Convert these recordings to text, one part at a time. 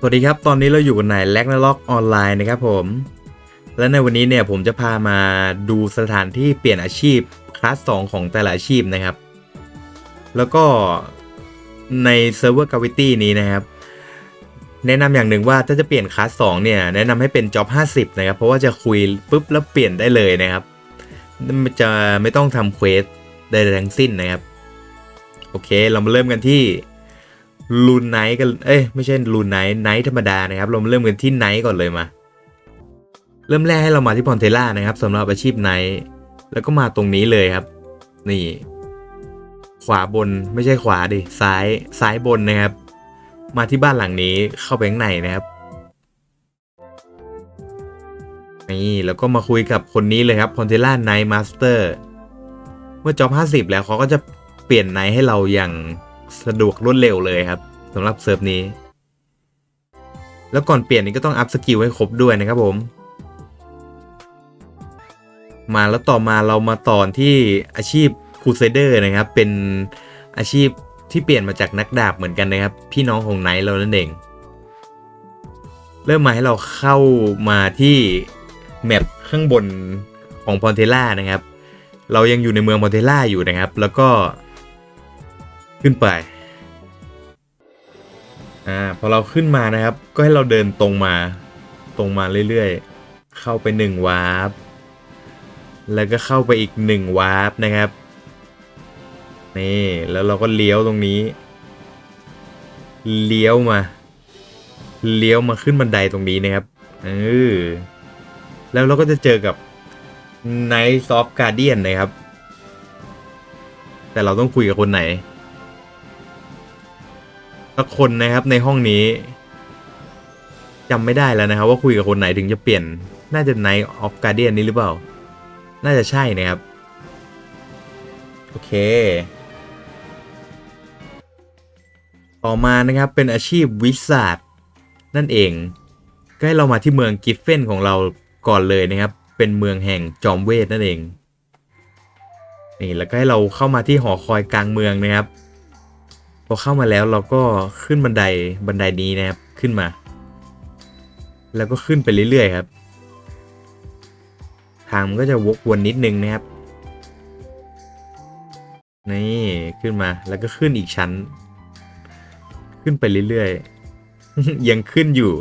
สวัสดีครับ ตอนนี้เราอยู่กันในแลกนาล็อกออนไลน์นะครับผม และในวันนี้เนี่ยผมจะพามาดูสถานที่เปลี่ยนอาชีพคลาส2ของแต่ละอาชีพนะครับ แล้วก็ในเซิร์ฟเวอร์กาวิตี้นี้นะครับ แนะนำอย่างหนึ่งว่าถ้าจะเปลี่ยนคลาส2เนี่ยแนะนำให้เป็นจ็อบ50 นะครับ เพราะว่าจะคุยปุ๊บแล้วเปลี่ยนได้เลยนะครับ จะไม่ต้องทำเควสใดๆทั้งสิ้นนะครับ โอเค เรามาเริ่มกันที่ ลูนไนท์กัน เอ้ยไม่ใช่ลูนไนท์ไนท์ธรรมดานะครับเรามาเริ่มกันที่ไนท์ก่อนเลยมา เริ่มแรกให้เรามาที่พอนเทล่านะครับสำหรับอาชีพไนท์แล้วก็มาตรงนี้เลยครับ นี่ ขวาบนไม่ใช่ขวาดิซ้ายซ้ายบนนะครับ มาที่บ้านหลังนี้เข้าไปข้างในนะครับนี่แล้วก็มาคุยกับคนนี้เลยครับพอนเทล่าไนท์มาสเตอร์เมื่อจอบ50 แล้วเขาก็จะเปลี่ยนไนท์ให้เราอย่าง สะดวกรวดเร็วเลยครับสำหรับเซิร์ฟนี้ แล้วก่อนเปลี่ยนนี้ก็ต้องอัพสกิลให้ครบด้วยนะครับผม มาแล้วต่อมาเรามาตอนที่อาชีพคูเซเดอร์นะครับ เป็นอาชีพที่เปลี่ยนมาจากนักดาบเหมือนกันนะครับ พี่น้องของไนท์เรานั่นเอง เริ่มมาให้เราเข้ามาที่แมปข้างบนของพอนเทล่านะครับ เรายังอยู่ในเมืองพอนเทล่าอยู่นะครับ แล้วก็ ขึ้นไป อ่า พอเราขึ้นมานะครับ ก็ให้เราเดินตรงมา ตรงมาเรื่อยๆ เข้าไปหนึ่งวาร์ป แล้วก็เข้าไปอีกหนึ่งวาร์ปนะครับ นี่ แล้วเราก็เลี้ยวตรงนี้ เลี้ยวมา เลี้ยวมาขึ้นบันไดตรงนี้นะครับ เออ แล้วเราก็จะเจอกับ Knight of Guardian นะครับ แต่เราต้องคุยกับคนไหน สักคนนะครับในห้องนี้จำไม่ได้แล้วนะครับ ว่าคุยกับคนไหนถึงจะเปลี่ยน น่าจะ Night of Guardian นี้หรือเปล่า น่าจะใช่นะครับ โอเค ต่อมานะครับเป็นอาชีพวิสาดนั่นเอง ก็ให้เรามาที่เมืองกิฟเฟนของเราก่อนเลยนะครับ เป็นเมืองแห่งจอมเวทนั่นเองนี่แล้วก็ให้เราเข้ามาที่หอคอยกลางเมืองนะครับ พอเข้ามาแล้วเราก็ขึ้นบันไดบันไดนี้นะครับขึ้นมา แล้วก็ขึ้นไปเรื่อยๆครับ ทางมันก็จะวกวนนิดนึงนะครับนี่ขึ้นมาแล้วก็ขึ้นอีกชั้น ขึ้นไปเรื่อยๆ ยังขึ้นอยู่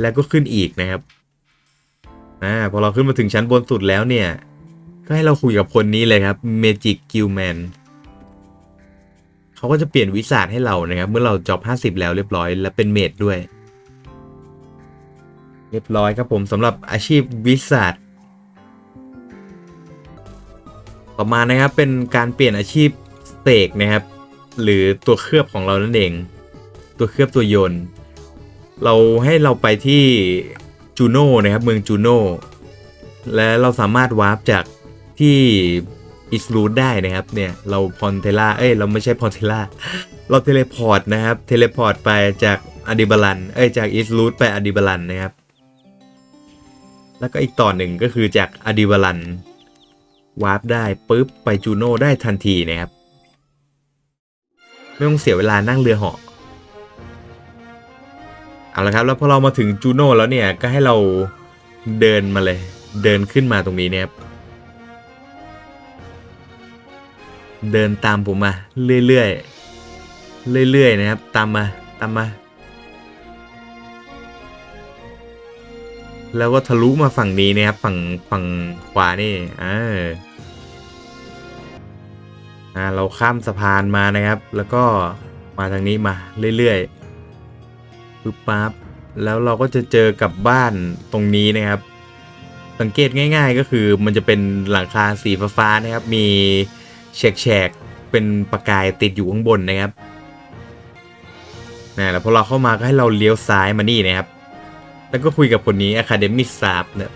แล้วก็ขึ้นอีกนะครับอ่าพอเราขึ้นมาถึงชั้นบนสุดแล้วเนี่ย ก็ให้เราคุยกับคนนี้เลยครับ Magic Gillman เขาก็จะเปลี่ยนวิสาดให้เรานะครับ เมื่อเราจอบ 50 แล้วเรียบร้อย และเป็นเมดด้วย เรียบร้อยครับผมสำหรับอาชีพวิสาดต่อมานะครับเป็นการเปลี่ยนอาชีพสเตกนะครับ หรือตัวเคลือบของเรานั่นเอง ตัวเคลือบตัวยนเราให้เราไปที่จูโน่นะครับเมืองจูโน่และเราสามารถวาร์ปจากที่ อิสรูดได้นะครับเนี่ยเราพอนเทล่าเอ้ยเราไม่ใช่พอนเทล่าเราเทเลพอร์ตนะครับเทเลพอร์ตไปจากอดิบาลันเอ้ยจากอิสรูดไปอดิบาลันนะครับ แล้วก็อีกต่อหนึ่งก็คือจากอดิบาลันวาร์ปได้ปุ๊บไปจูโน่ได้ทันทีนะครับ ไม่ต้องเสียเวลานั่งเรือเหาะเอาละครับแล้วพอเรามาถึงจูโน่แล้วเนี่ยก็ให้เราเดินมาเลย เดินขึ้นมาตรงนี้เนี่ยครับ เดินตามผมมาเรื่อยๆ เรื่อยๆ นะครับ ตามมาตามมา แล้วก็ทะลุมาฝั่งนี้นะครับ ฝั่งฝั่งขวานี่อ่าอ่าเราข้ามสะพานมานะครับ แล้วก็มาทางนี้มาเรื่อยๆปึ๊บปั๊บแล้วเราก็จะเจอกับบ้านตรงนี้นะครับ สังเกตง่าย ๆ ก็คือมันจะเป็นหลังคาสีฟ้าๆนะครับ มี แฉกๆเป็นประกายติดอยู่ข้างบนนะครับนะแล้วพอเราเข้ามาก็ให้เราเลี้ยวซ้ายมานี่นะครับ แล้วก็คุยกับคนนี้ Academy s t a f เนี่ย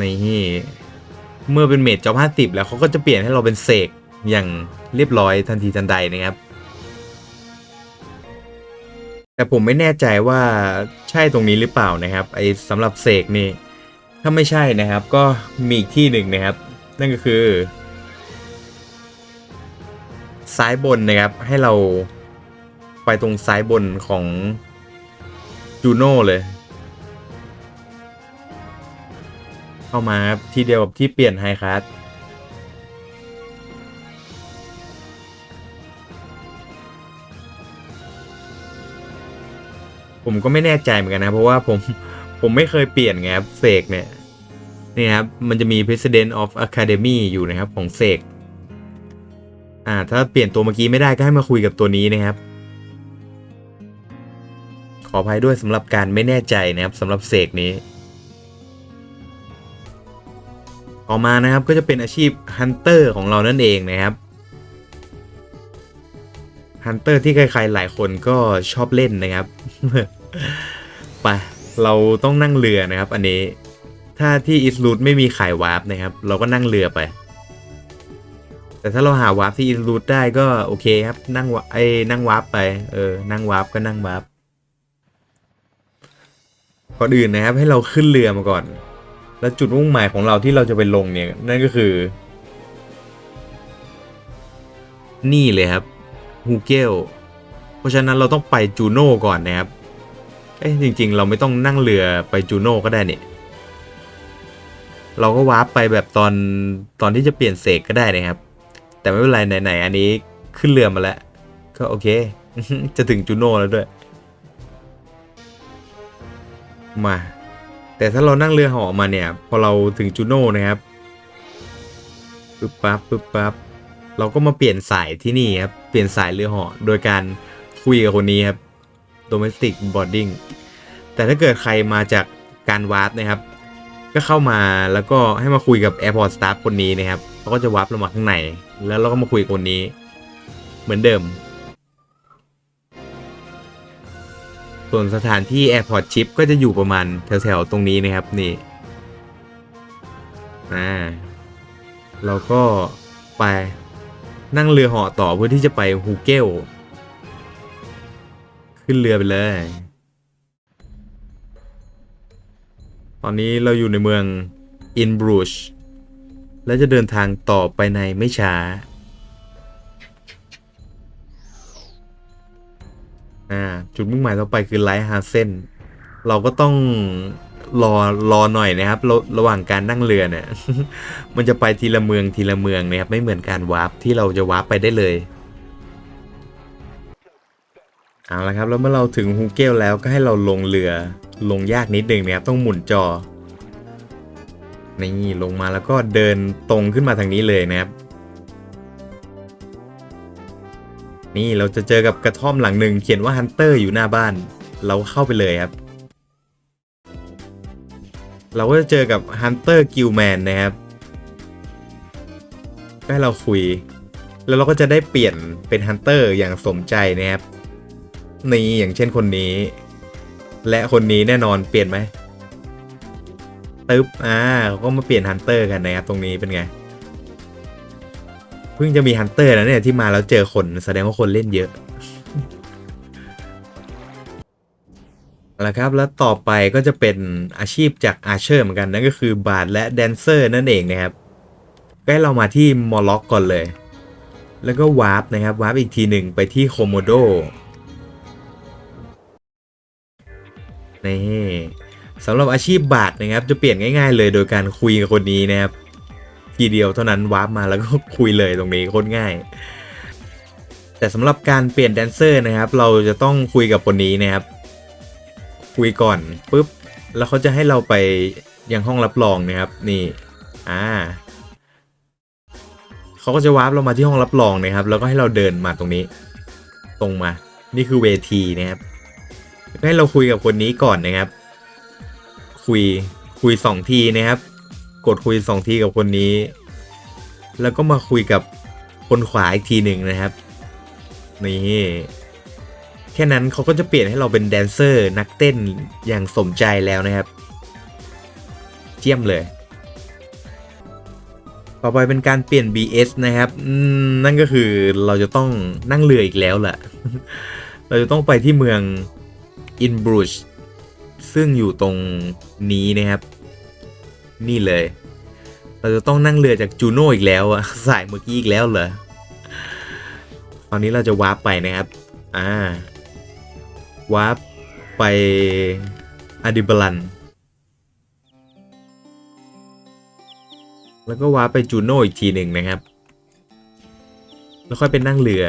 นี่เมื่อเป็นเมจจอบห้าสิบแล้วเขาก็จะเปลี่ยนให้เราเป็นเสกอย่างเรียบร้อยทันทีทันใดนะครับ แต่ผมไม่แน่ใจว่าใช่ตรงนี้หรือเปล่านะครับ ไอ้สำหรับเสกนี่ ถ้าไม่ใช่นะครับ ก็มีอีกที่หนึ่งนะครับ นั่นก็คือ ซ้ายบนนะครับ ให้เราไปตรงซ้ายบนของจูโน่เลย เข้ามาครับที่เดียวกับที่เปลี่ยนไฮคลาสผมก็ไม่แน่ใจเหมือนกันนะ เพราะว่าผมผมไม่เคยเปลี่ยนไงครับเสกเนี่ยนี่ครับ มันจะมี President of Academy อยู่นะครับ ของเสก อ่า ถ้าเปลี่ยนตัวเมื่อกี้ไม่ได้ก็ให้มาคุยกับตัวนี้นะครับ ขออภัยด้วยสำหรับการไม่แน่ใจนะครับสำหรับเสกนี้ ต่อมานะครับก็จะเป็นอาชีพฮันเตอร์ของเรานั่นเองนะครับฮันเตอร์ที่ใครๆหลายคนก็ชอบเล่นนะครับไปเราต้องนั่งเรือนะครับ อันนี้ถ้าที่อิสลูดไม่มีขายวาร์ปนะครับ เราก็นั่งเรือไป แต่ถ้าเราหาวาร์ปที่อิสลูดได้ก็โอเคครับนั่งไอ้นั่งวาร์ปไปเออนั่งวาร์ปก็นั่งวาร์ปก่อนอื่นนะครับให้เราขึ้นเรือมาก่อน แล้วจุดมุ่งหมายของเราที่เราจะไปลงเนี่ยนั่นก็คือ นี่เลยครับฮูเกลเพราะฉะนั้นเราต้องไปจูโน่ก่อนนะครับเอ้ยจริง ๆ เราไม่ต้องนั่งเรือไปจูโน่ก็ได้เนี่ยเราก็วาร์ปไปแบบตอนตอนที่จะเปลี่ยนเสกก็ได้นะครับ แต่ไม่เป็นไรไหนๆอันนี้ขึ้นเรือมาแล้ว ก็โอเค จะถึงจูโน่แล้วด้วย มา แต่ถ้าเรานั่งเรือเหอมาเนี่ย พอเราถึงจูโน่นะครับปึ๊บปั๊บปึ๊บปั๊บเราก็มาเปลี่ยนสายที่นี่ครับ เปลี่ยนสายเรือเหาะโดยการคุยกับคนนี้ครับ domestic boarding แต่ถ้าเกิดใครมาจากการวาร์ปนะครับ ก็เข้ามาแล้วก็ให้มาคุยกับ airport staff คนนี้นะครับเขาก็จะวาร์ปเรามาข้างใน แล้วเราก็มาคุยคนนี้ เหมือนเดิม ส่วนสถานที่ Airport Chip ก็จะอยู่ประมาณแถวๆตรงนี้นะครับนี่อ่าเราก็ไปนั่งเรือเหาะต่อเพื่อที่จะไปฮูเกล ขึ้นเรือไปเลย ตอนนี้เราอยู่ในเมืองอินบรูช และจะเดินทางต่อไปในไม่ช้าอ่าจุดมุ่งหมายต่อไปคือไลท์ฮาเซนเราก็ต้องรอรอหน่อยนะครับระระหว่างการนั่งเรือเนี่ย มันจะไปทีละเมืองทีละเมืองนะครับไม่เหมือนการวาร์ปที่เราจะวาร์ปไปได้เลยเอาละครับแล้วเมื่อเราถึงฮูเกลแล้วก็ให้เราลงเรือลงยากนิดนึงนะครับต้องหมุนจอ นี่ลงมาแล้วก็เดินตรงขึ้นมาทางนี้เลยนะครับ นี่เราจะเจอกับกระท่อมหลังหนึ่งเขียนว่าฮันเตอร์อยู่หน้าบ้าน เราเข้าไปเลยครับ เราก็จะเจอกับฮันเตอร์กิลแมนนะครับก็ให้เราคุย แล้วเราก็จะได้เปลี่ยนเป็นฮันเตอร์อย่างสมใจนะครับนี่อย่างเช่นคนนี้ และคนนี้แน่นอนเปลี่ยนไหม ตึ๊บอ่าก็มาเปลี่ยนฮันเตอร์กันนะครับตรงนี้เป็นไงเพิ่งจะมีฮันเตอร์นะเนี่ยที่มาแล้วเจอคนแสดงว่าคนเล่นเยอะเอาละครับแล้วต่อไปก็จะเป็นอาชีพจากอาเชอร์เหมือนกันนั่นก็คือบาร์ดและแดนเซอร์นั่นเองนะครับก็ให้เรามาที่มอลล็อกก่อนเลย แล้วก็วาร์ปนะครับวาร์ปอีกทีหนึ่งไปที่โคโมโดนี่ สำหรับอาชีพบาทนะครับจะเปลี่ยนง่าย ๆ เลยโดยการคุยกับคนนี้นะครับทีเดียวเท่านั้นวาร์ปมาแล้วก็คุยเลยตรงนี้โคตรง่าย แต่สำหรับการเปลี่ยนแดนเซอร์นะครับ เราจะต้องคุยกับคนนี้นะครับ คุยก่อนปุ๊บแล้วเขาจะให้เราไปยังห้องรับรองนะครับ นี่อ่าเขาก็จะวาร์ปเรามาที่ห้องรับรองนะครับ แล้วก็ให้เราเดินมาตรงนี้ ตรงมา นี่คือเวทีนะครับให้เราคุยกับคนนี้ก่อนนะครับ คุยคุยสองทีนะครับ กดคุยสองทีกับคนนี้ แล้วก็มาคุยกับคนขวาอีกทีหนึ่งนะครับนี่แค่นั้นเขาก็จะเปลี่ยนให้เราเป็นแดนเซอร์นักเต้นอย่างสมใจแล้วนะครับ เจียมเลย ต่อไปเป็นการเปลี่ยน BS นะครับนั่นก็คือเราจะต้องนั่งเรืออีกแล้วแหละเราจะต้องไปที่เมืองอินบรูช ซึ่งอยู่ตรงนี้นะครับ นี่เลย เราจะต้องนั่งเรือจากจูโน่อีกแล้วอะสายเมื่อกี้อีกแล้วเหรอตอนนี้เราจะวาร์ปไปนะครับ อ่าวาร์ปไปอดิบลัน แล้วก็วาร์ปไปจูโน่อีกทีหนึ่งนะครับ แล้วค่อยไปนั่งเรือ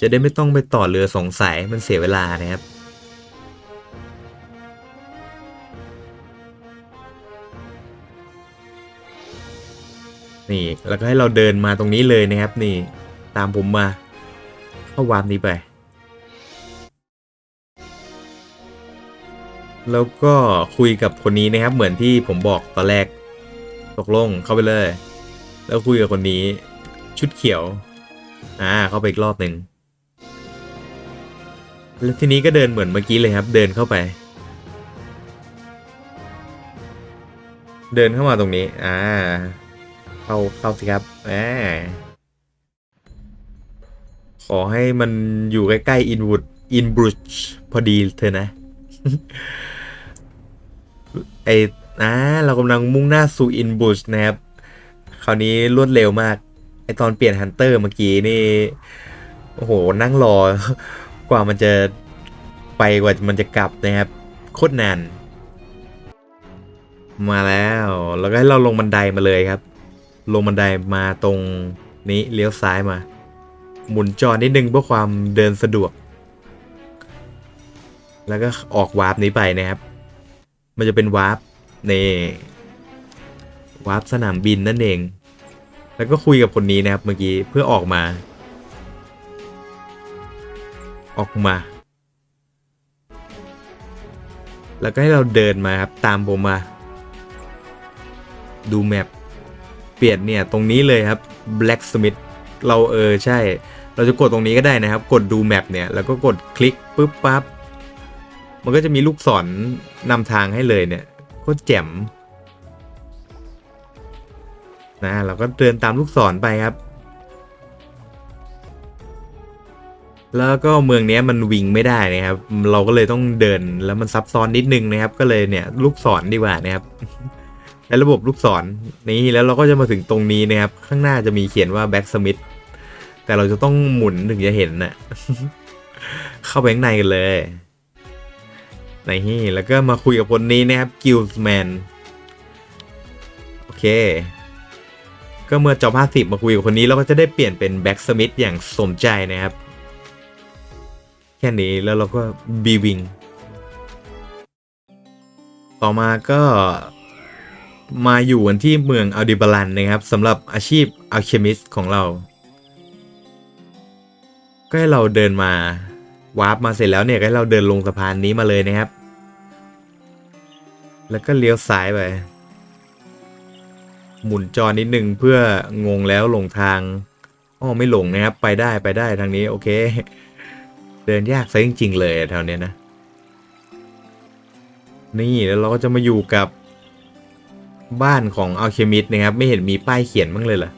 จะได้ไม่ต้องไปต่อเรือสงสายมันเสียเวลานะครับ นี่แล้วก็ให้เราเดินมาตรงนี้เลยนะครับ นี่ตามผมมาเข้าวาร์ปนี้ไป แล้วก็คุยกับคนนี้นะครับ เหมือนที่ผมบอกตอนแรกตกลงเข้าไปเลย แล้วคุยกับคนนี้ ชุดเขียวอ่าเข้าไปอีกรอบหนึ่งแล้วทีนี้ก็เดินเหมือนเมื่อกี้เลยครับ เดินเข้าไป เดินเข้ามาตรงนี้ อ่า เข้าเข้าสิครับแหมขอให้มันอยู่ใกล้ๆอินวูดอินบรูชพอดีเธอนะ ไออ่าเรากำลังมุ่งหน้าสู่อินบรูชนะครับ คราวนี้รวดเร็วมาก ไอตอนเปลี่ยนฮันเตอร์เมื่อกี้นี่ โอ้โห นั่งรอ กว่ามันจะไปกว่ามันจะกลับนะครับ โคตรนาน มาแล้ว แล้วก็ให้เราลงบันไดมาเลยครับ ลงบันไดมาตรงนี้เลี้ยวซ้ายมา หมุนจอนิดนึงเพื่อความเดินสะดวก แล้วก็ออกวาร์ปนี้ไปนะครับ มันจะเป็นวาร์ปในวาร์ปสนามบินนั่นเอง แล้วก็คุยกับคนนี้นะครับเมื่อกี้เพื่อออกมา ออกมา แล้วก็ให้เราเดินมาครับตามผมมา ดูแมป เปลี่ยนเนี่ยตรงนี้เลยครับ blacksmith เราเออใช่ เราจะกดตรงนี้ก็ได้นะครับ กดดูแมปเนี่ยแล้วก็กดคลิกปุ๊บปั๊บมันก็จะมีลูกศรนำทางให้เลยเนี่ยโคตรแจ่มนะเราก็เดินตามลูกศรไปครับ แล้วก็เมืองนี้มันวิ่งไม่ได้นะครับ เราก็เลยต้องเดินแล้วมันซับซ้อนนิดนึงนะครับ ก็เลยเนี่ยลูกศรดีกว่านะครับ ในระบบลูกศรนี้แล้วเราก็จะมาถึงตรงนี้นะครับ ข้างหน้าจะมีเขียนว่า Blacksmith แต่เราจะต้องหมุนถึงจะเห็นนะเข้าไปข้างในกันเลยในี่แล้วก็มาคุยกับคนนี้นะครับ Guildsman โอเค ก็เมื่อจอบ50 มาคุยกับคนนี้เราก็จะได้เปลี่ยนเป็น Blacksmith อย่างสมใจนะครับ แค่นี้แล้วเราก็บีวิงต่อมาก็ มาอยู่กันที่เมืองอัลดิบาลันนะครับสำหรับอาชีพอัลเคมิสของเรา ก็ให้เราเดินมาวาร์ปมาเสร็จแล้วเนี่ยก็ให้เราเดินลงสะพานนี้มาเลยนะครับ แล้วก็เลี้ยวซ้ายไป หมุนจอนิดนึงเพื่องงแล้วหลงทางอ๋อไม่หลงนะครับ ไปได้ไปได้ทางนี้โอเค เดินยากซะจริงๆเลยแถวเนี้ยนะ นี่แล้วเราก็จะมาอยู่กับ บ้านของอัลเคมิสนะครับ ไม่เห็นมีป้ายเขียนบ้างเลยเหรอ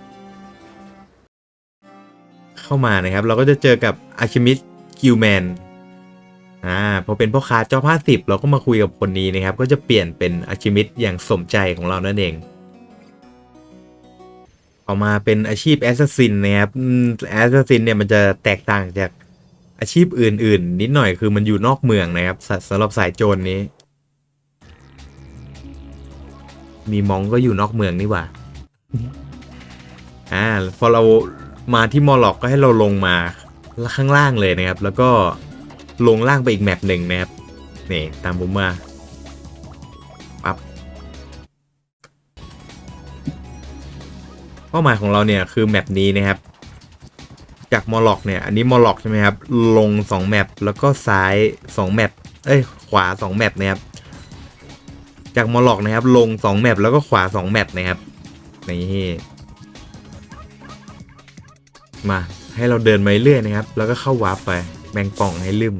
เข้ามานะครับ เราก็จะเจอกับอัลเคมิสกิลแมนอ่าพอเป็นพ่อค้าเจ้าผ้าสิบเราก็มาคุยกับคนนี้นะครับ ก็จะเปลี่ยนเป็นอัลเคมิสอย่างสมใจของเรานั่นเองต่อมาเป็นอาชีพแอสซัสซินนะครับแอสซัสซินเนี่ยมันจะแตกต่างจากอาชีพอื่น ๆ นิดหน่อยคือมันอยู่นอกเมืองนะครับสำหรับสายโจรนี้ มีมองก็อยู่นอกเมืองนี่หว่า อ่า พอเรามาที่มอลล็อกก็ให้เราลงมาข้างล่างเลยนะครับ แล้วก็ลงล่างไปอีกแมปหนึ่งนะครับ นี่ตามผมมาปับ๊บเป้าหมายของเราเนี่ยคือแมปนี้นะครับ จากมอลล็อกเนี่ย อันนี้มอลล็อกใช่ไหมครับ ลง 2 แมปแล้วก็ซ้าย 2 แมป เอ้ย ขวา 2 แมปนะครับ จากมอลล็อกนะครับ ลง 2 แมปแล้วก็ขวา 2 แมปนะครับนี่มาให้เราเดินมาเรื่อยนะครับ แล้วก็เข้าวาร์ปไปแบ่งกล่องให้ลืม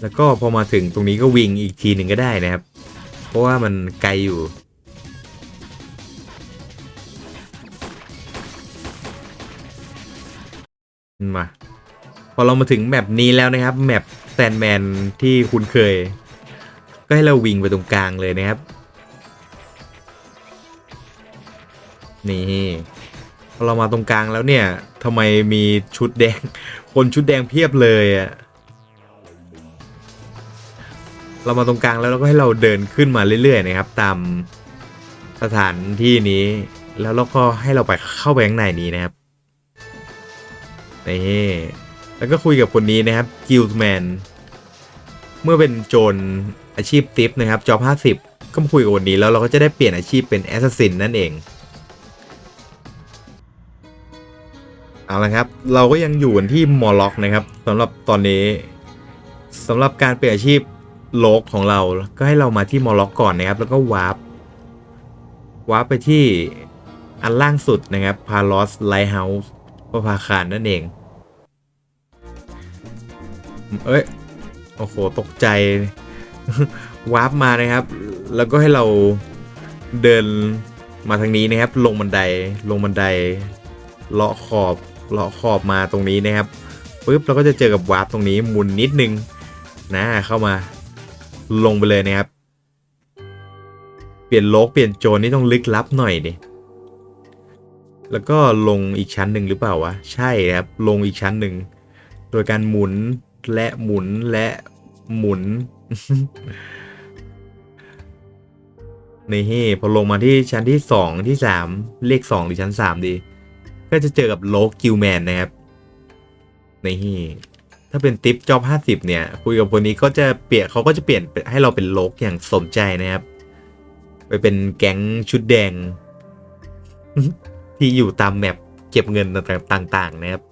แล้วก็พอมาถึงตรงนี้ก็วิ่งอีกทีหนึ่งก็ได้นะครับ เพราะว่ามันไกลอยู่ มา พอเรามาถึงแมปนี้แล้วนะครับ แมปแซนแมนที่คุณเคย ก็ให้เราวิ่งไปตรงกลางเลยนะครับ นี่พอเรามาตรงกลางแล้วเนี่ยทำไมมีชุดแดง คนชุดแดงเพียบเลยอะเรามาตรงกลางแล้วเราก็ให้เราเดินขึ้นมาเรื่อยๆนะครับ ตามสถานที่นี้ แล้วเราก็ให้เราไปเข้าไปข้างในนี้นะครับนี่แล้วก็คุยกับคนนี้นะครับกิลแมนเมื่อเป็นโจร อาชีพติปนะครับจอบ 50 ก็มาคุยกับคนนี้แล้วเราก็จะได้เปลี่ยนอาชีพเป็นแอสซัสซินนั่นเอง เอาละครับ เราก็ยังอยู่กันที่มอลล็อกนะครับสำหรับตอนนี้สำหรับการเปลี่ยนอาชีพโลกของเรา ก็ให้เรามาที่มอลล็อกก่อนนะครับ แล้วก็วาร์ปวาร์ปไปที่อันล่างสุดนะครับพาลอสไลท์เฮาส์ประภาคารนั่นเอง เอ้ย โอ้โห ตกใจ วาร์ปมานะครับ แล้วก็ให้เราเดินมาทางนี้นะครับ ลงบันไดลงบันไดเลาะขอบเลาะขอบมาตรงนี้นะครับปุ๊บเราก็จะเจอกับวาร์ปตรงนี้หมุนนิดนึงนะเข้ามาลงไปเลยนะครับ เปลี่ยนโลกเปลี่ยนโจรนี่ต้องลึกลับหน่อยดิแล้วก็ลงอีกชั้นหนึ่งหรือเปล่าวะใช่ครับลงอีกชั้นหนึ่งโดยการหมุนและหมุนและหมุน นี่พอลงมาที่ชั้นที่สองที่สามเลขสองหรือชั้นสามดี ก็จะเจอกับโลกกิลแมนนะครับนี่ถ้าเป็นติปจอบห้าสิบเนี่ย คุยกับคนนี้ก็จะเปลี่ยนเขาก็จะเปลี่ยนให้เราเป็นโลกอย่างสมใจนะครับ ไปเป็นแก๊งชุดแดง ที่อยู่ตามแมปเก็บเงินต่างๆนะครับ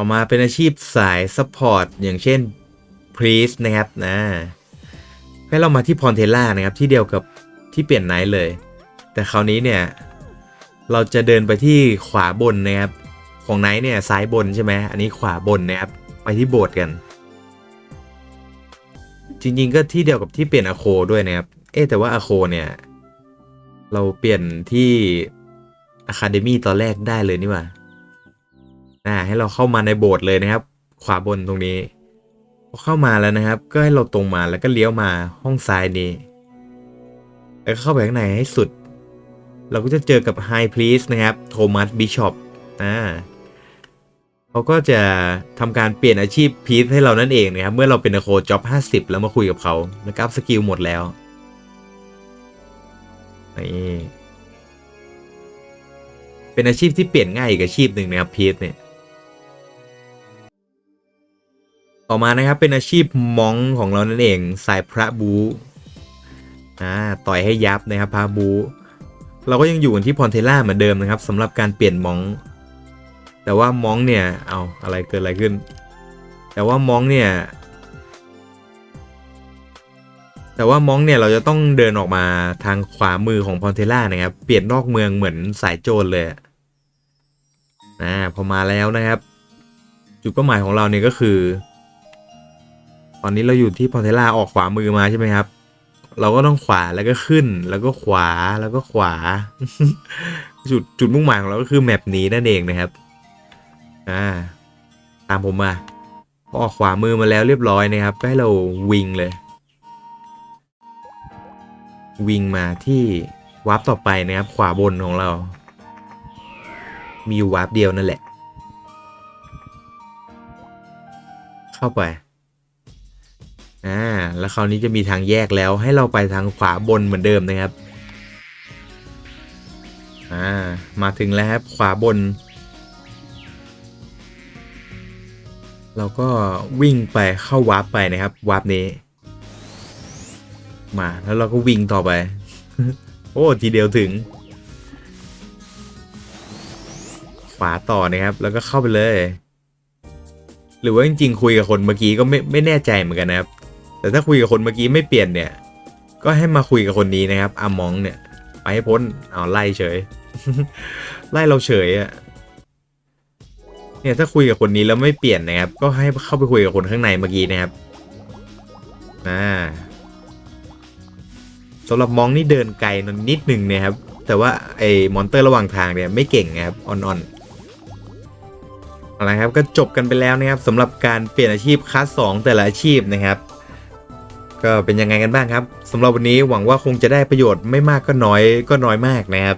ต่อมาเป็นอาชีพสายซัพพอร์ตอย่างเช่นพรีสนะครับนะให้เรามาที่พรเทล่านะครับที่เดียวกับที่เปลี่ยนไนท์เลย แต่คราวนี้เนี่ยเราจะเดินไปที่ขวาบนนะครับของไนท์เนี่ยซ้ายบนใช่ไหมอันนี้ขวาบนนะครับไปที่โบสถ์กัน จริงๆก็ที่เดียวกับที่เปลี่ยนอะโคด้วยนะครับเอ๊แต่ว่าอะโคเนี่ยเราเปลี่ยนที่อะคาเดมี่ตอนแรกได้เลยนี่ว่า อ่าให้เราเข้ามาในโบสถ์เลยนะครับ ขวาบนตรงนี้พอเข้ามาแล้วนะครับ ก็ให้เราตรงมาแล้วก็เลี้ยวมาห้องซ้ายนี้ แล้วก็เข้าไปข้างในให้สุด เราก็จะเจอกับไฮพลีสนะครับโทมัสบิชอปอ่าเขาก็จะทำการเปลี่ยนอาชีพพีซให้เรานั่นเองนะครับ เมื่อเราเป็นโคจ็อบ50แล้วมาคุยกับเขาแล้วก็อัพสกิลหมดแล้วนี่เป็นอาชีพที่เปลี่ยนง่ายอีกอาชีพหนึ่งนะครับพีซเนี่ย ต่อมานะครับเป็นอาชีพมองของเรานั่นเองสายพระบูอ่าต่อยให้ยับนะครับพระบู เราก็ยังอยู่กันที่พรเทล่าเหมือนเดิมนะครับสำหรับการเปลี่ยนมอง แต่ว่ามองเนี่ยเอาอะไรเกิดอะไรขึ้น แต่ว่ามองเนี่ยแต่ว่ามองเนี่ยเราจะต้องเดินออกมาทางขวามือของพรเทล่านะครับ เปลี่ยนนอกเมืองเหมือนสายโจรเลยอะอ่าพอมาแล้วนะครับ จุดเป้าหมายของเราเนี่ยก็คือ ตอนนี้เราอยู่ที่พอเทล่าออกขวามือมาใช่ไหมครับ เราก็ต้องขวาแล้วก็ขึ้น แล้วก็ขวาแล้วก็ขวา จุดจุดมุ่งหมายของเราก็คือแมปนี้นั่นเองนะครับ อ่า ตามผมมาพอออกขวามือมาแล้วเรียบร้อยนะครับ ก็ให้เราวิ่งเลย วิ่งมาที่วาร์ปต่อไปนะครับ ขวาบนของเรา มีอยู่วาร์ปเดียวนั่นแหละ เข้าไป อ่าแล้วคราวนี้จะมีทางแยกแล้วให้เราไปทางขวาบนเหมือนเดิมนะครับอ่ามาถึงแล้วครับขวาบน เราก็วิ่งไปเข้าวาร์ปไปนะครับวาร์ปนี้ มาแล้วเราก็วิ่งต่อไป โอ้ทีเดียวถึง ขวาต่อนะครับ แล้วก็เข้าไปเลย หรือว่าจริงๆคุยกับคนเมื่อกี้ก็ไม่ไม่แน่ใจเหมือนกันนะครับ แต่ถ้าคุยกับคนเมื่อกี้ไม่เปลี่ยนเนี่ย ก็ให้มาคุยกับคนนี้นะครับอามองเนี่ย ไปให้พ้นเอาไล่เฉย ไล่เราเฉยอะเนี่ยถ้าคุยกับคนนี้แล้วไม่เปลี่ยนนะครับ ก็ให้เข้าไปคุยกับคนข้างในเมื่อกี้นะครับอ่าสำหรับมองนี่เดินไกลนิดหนึ่งนะครับ แต่ว่าไอ้มอนเตอร์ระหว่างทางเนี่ยไม่เก่งนะครับอ่อนๆอาละครับก็จบกันไปแล้วนะครับสำหรับการเปลี่ยนอาชีพคลาส2แต่ละอาชีพนะครับ ก็เป็นยังไงกันบ้างครับสำหรับวันนี้หวังว่าคงจะได้ประโยชน์ไม่มากก็น้อยก็น้อยมากนะครับ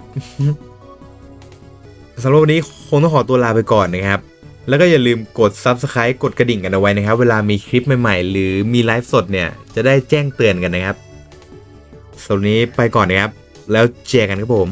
สำหรับวันนี้คงต้องขอตัวลาไปก่อนนะครับ แล้วก็อย่าลืมกด Subscribe กดกระดิ่งกันเอาไว้นะครับ เวลามีคลิปใหม่ๆ หรือมีไลฟ์สดเนี่ยจะได้แจ้งเตือนกันนะครับสำหรับวันนี้ไปก่อนนะครับ แล้วเจอกันครับผม